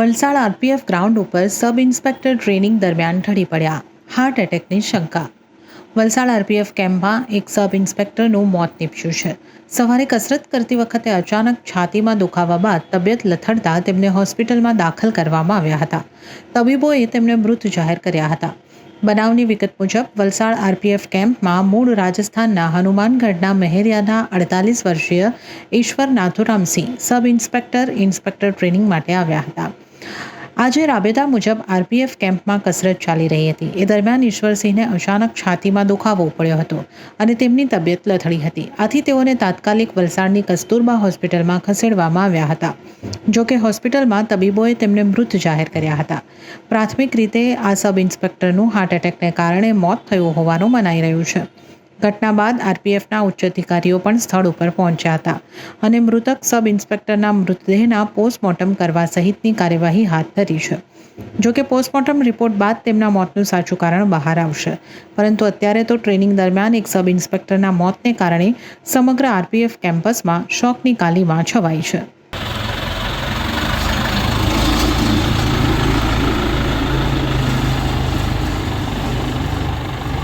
Valsad RPF ground ઉપર sub inspector training દરમિયાન ઢળી પડ્યા. હાર્ટ એટેકની શંકા. વલસાડ આરપીએફ કેમ્પમાં એક સબ ઇન્સ્પેક્ટરનું મોત નીપજ્યું છે. સવારે કસરત કરતી વખતે અચાનક છાતીમાં દુખાવા બાદ તબિયત લથડતા તેમને હોસ્પિટલમાં દાખલ કરવામાં આવ્યા હતા. તબીબોએ તેમને મૃત જાહેર કર્યા હતા. બનાવની વિગત મુજબ, વલસાડ આરપીએફ કેમ્પમાં મૂળ રાજસ્થાનના હનુમાનગઢના મહેરિયાના અડતાલીસ વર્ષીય Ishwar Nathuramsinh sub inspector inspector training માટે આવ્યા હતા. આજે રાબેતા મુજબ આરપીએફ કેમ્પમાં કસરત ચાલી રહી હતી. એ દરમિયાન ઈશ્વરસિંહને અચાનક છાતીમાં દુખાવો પડ્યો હતો અને તેમની તબિયત લથડી હતી. આથી તેઓને તાત્કાલિક વલસાડની કસ્તુરબા હોસ્પિટલમાં ખસેડવામાં આવ્યા હતા. જોકે હોસ્પિટલમાં તબીબોએ તેમને મૃત જાહેર કર્યા હતા. પ્રાથમિક રીતે આ સબ ઇન્સ્પેક્ટરનું હાર્ટ એટેકને કારણે મોત થયું હોવાનું મનાઈ રહ્યું છે. ઘટના બાદ આરપીએફના ઉચ્ચ અધિકારીઓ પણ સ્થળ ઉપર પહોંચ્યા હતા અને મૃતક સબ ઇન્સ્પેક્ટરના મૃતદેહના પોસ્ટમોર્ટમ કરવા સહિતની કાર્યવાહી હાથ ધરી છે. જો કે પોસ્ટમોર્ટમ રિપોર્ટ બાદ તેમના મોતનું સાચું કારણ બહાર આવશે. પરંતુ અત્યારે તો ટ્રેનિંગ દરમિયાન એક સબ ઇન્સ્પેક્ટરના મોતને કારણે સમગ્ર આરપીએફ કેમ્પસમાં શોકની કાલીમાં છવાઈ છે.